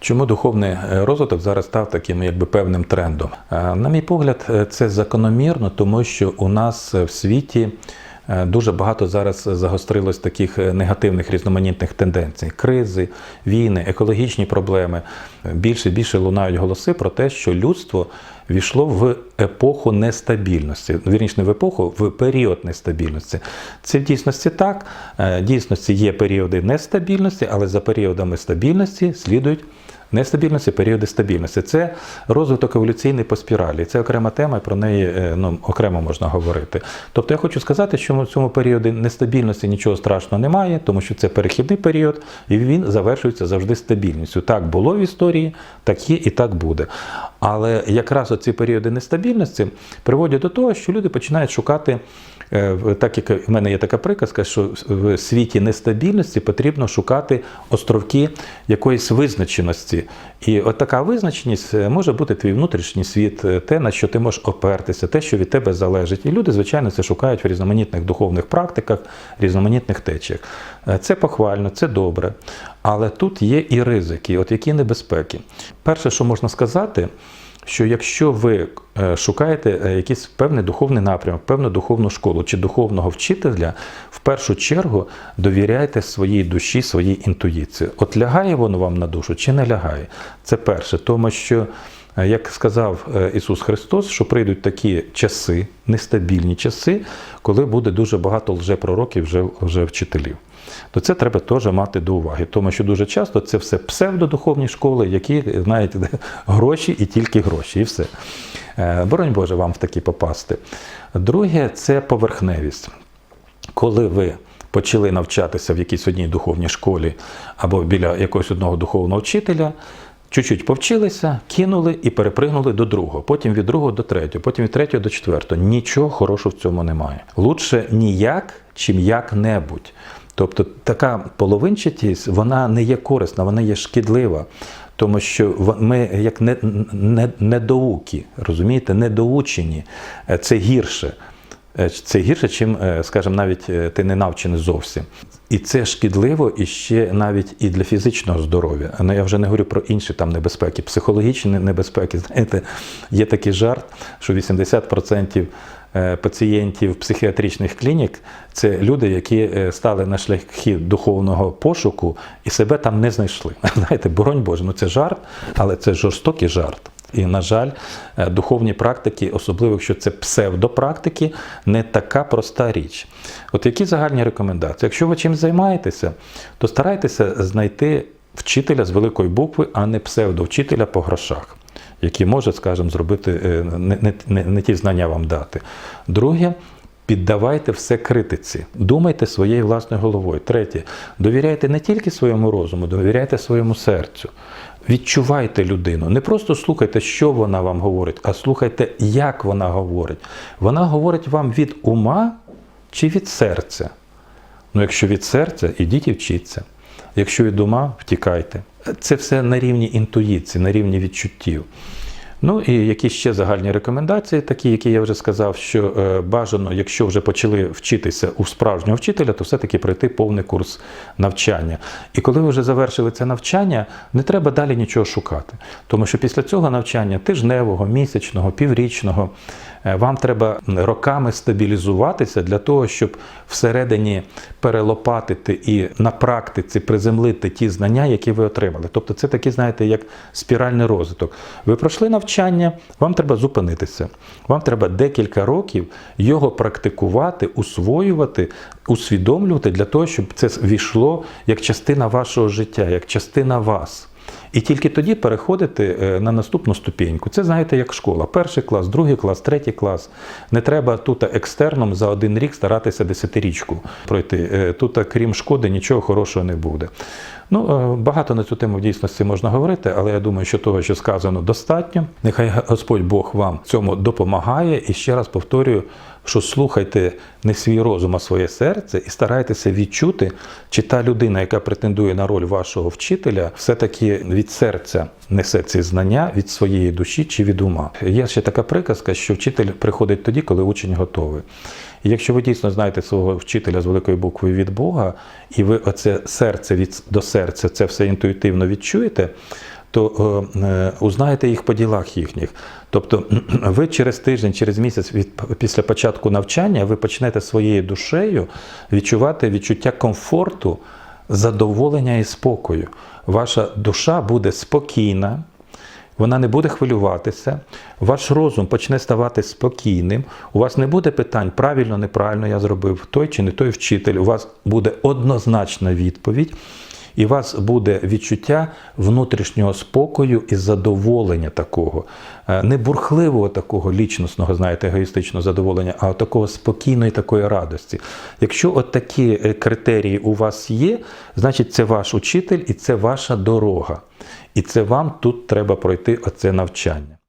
Чому духовний е, розвиток зараз став таким якби певним трендом? Е, На мій погляд, е, це закономірно, тому що у нас в світі дуже багато зараз загострилось таких е, негативних різноманітних тенденцій: кризи, війни, екологічні проблеми. Е, Більше і більше лунають голоси про те, що людство війшло в епоху нестабільності, вірніше не в епоху, в період нестабільності. Це в дійсності так. Е, В дійсності є періоди нестабільності, але за періодами стабільності слідують нестабільності, періоди стабільності. Це розвиток еволюційний по спіралі. Це окрема тема, і про неї е, ну, окремо можна говорити. Тобто я хочу сказати, що в цьому періоді нестабільності нічого страшного немає, тому що це перехідний період, і він завершується завжди стабільністю. Так було в історії, так є і так буде. Але якраз оці періоди нестабільності приводять до того, що люди починають шукати. е, Так як в мене є така приказка, що в світі нестабільності потрібно шукати островки якоїсь визначеності. І от така визначеність е, може бути твій внутрішній світ, е, те, на що ти можеш опертися, те, що від тебе залежить. І люди, звичайно, це шукають в різноманітних духовних практиках, різноманітних течіях. Е, Це похвально, це добре. Але тут є і ризики, от які небезпеки. Перше, що можна сказати, що якщо ви е, шукаєте е, якийсь певний духовний напрямок, певну духовну школу чи духовного вчителя, в першу чергу довіряйте своїй душі, своїй інтуїції. От лягає воно вам на душу чи не лягає? Це перше, тому що. Е, Як сказав е, Ісус Христос, що прийдуть такі часи, нестабільні часи, коли буде дуже багато лжепророків, вже, вже вчителів. То це треба теж мати до уваги, тому що дуже часто це все псевдодуховні школи, які знаєте, гроші і тільки гроші, і все. Е, Боронь Боже, вам в такі попасти. Друге, це поверхневість. Коли ви почали навчатися в якійсь одній духовній школі або біля якогось одного духовного вчителя, чуть-чуть повчилися, кинули і перепригнули до другого, потім від другого до третього, потім від третього до четвертого. Нічого хорошого в цьому немає. Лучше ніяк, чим як-небудь. Тобто така половинчатість, вона не є корисна, вона є шкідлива. Тому що ми як не, не, недоуки, розумієте, недоучені, це гірше. Е, Це гірше, чим, е, скажімо, навіть е, ти не навчений зовсім. І це шкідливо і ще навіть і для фізичного здоров'я. Ну, я вже не говорю про інші там небезпеки, психологічні небезпеки. Знаєте, є такий жарт, що 80% е, пацієнтів психіатричних клінік це люди, які стали на шляхи духовного пошуку і себе там не знайшли. Знаєте, боронь Боже, ну це жарт, але це жорстокий жарт. І, на жаль, е, духовні практики, особливо якщо це псевдопрактики, не така проста річ. От які загальні рекомендації? Якщо ви чим займаєтеся, то старайтеся знайти вчителя з великої букви, а не псевдовчителя по грошах, який може, скажімо, зробити е, не, не, не, не ті знання вам дати. Друге, Піддавайте все критиці, думайте своєю власною головою. Третє, довіряйте не тільки своєму розуму, довіряйте своєму серцю. Відчувайте людину. Не просто слухайте, що вона вам говорить, а слухайте, як вона говорить. Вона говорить вам від ума чи від серця. Ну, якщо від серця, ідіть і вчіться. Якщо від ума, втікайте. Це все на рівні інтуїції, на рівні відчуттів. Ну і якісь ще загальні рекомендації, такі, які я вже сказав, що е, бажано, якщо вже почали вчитися у справжнього вчителя, то все-таки пройти повний курс навчання. І коли ви вже завершили це навчання, не треба далі нічого шукати. Тому що після цього навчання тижневого, місячного, піврічного, е, вам треба роками стабілізуватися для того, щоб всередині перелопатити і на практиці приземлити ті знання, які ви отримали. Тобто це такий, знаєте, як спіральний розвиток. Ви пройшли навчання, вам треба зупинитися. Вам треба декілька років його практикувати, усвоювати, усвідомлювати для того, щоб це війшло як частина вашого життя, як частина вас. І тільки тоді переходити е, на наступну ступеньку. Це знаєте, як школа. Перший клас, другий клас, третій клас. Не треба тут екстерном за один рік старатися десятирічку пройти. Е, Тут, крім шкоди, нічого хорошого не буде. Ну, е, багато на цю тему в дійсності можна говорити, але я думаю, що того, що сказано, достатньо. Нехай Господь Бог вам цьому допомагає. І ще раз повторюю, що слухайте не свій розум, а своє серце, і старайтеся відчути, чи та людина, яка претендує на роль вашого вчителя, все-таки від серця несе ці знання від своєї душі чи від ума. Є ще така приказка, що вчитель приходить тоді, коли учень готовий. І якщо ви дійсно знаєте свого вчителя з великої букви від Бога, і ви оце серце від до серця, це все інтуїтивно відчуєте, то е, е, узнаєте їх по ділах їхніх. Тобто ви через тиждень, через місяць від, після початку навчання ви почнете своєю душею відчувати відчуття комфорту, задоволення і спокою. Ваша душа буде спокійна, вона не буде хвилюватися, ваш розум почне ставати спокійним. У вас не буде питань, правильно, неправильно я зробив той чи не той вчитель. У вас буде однозначна відповідь, і у вас буде відчуття внутрішнього спокою і задоволення такого, Е, не бурхливого такого лічностного, знаєте, егоїстичного задоволення, а такого спокійної такої радості. Якщо от такі е, критерії у вас є, значить це ваш учитель і це ваша дорога. І це вам тут треба пройти оце навчання.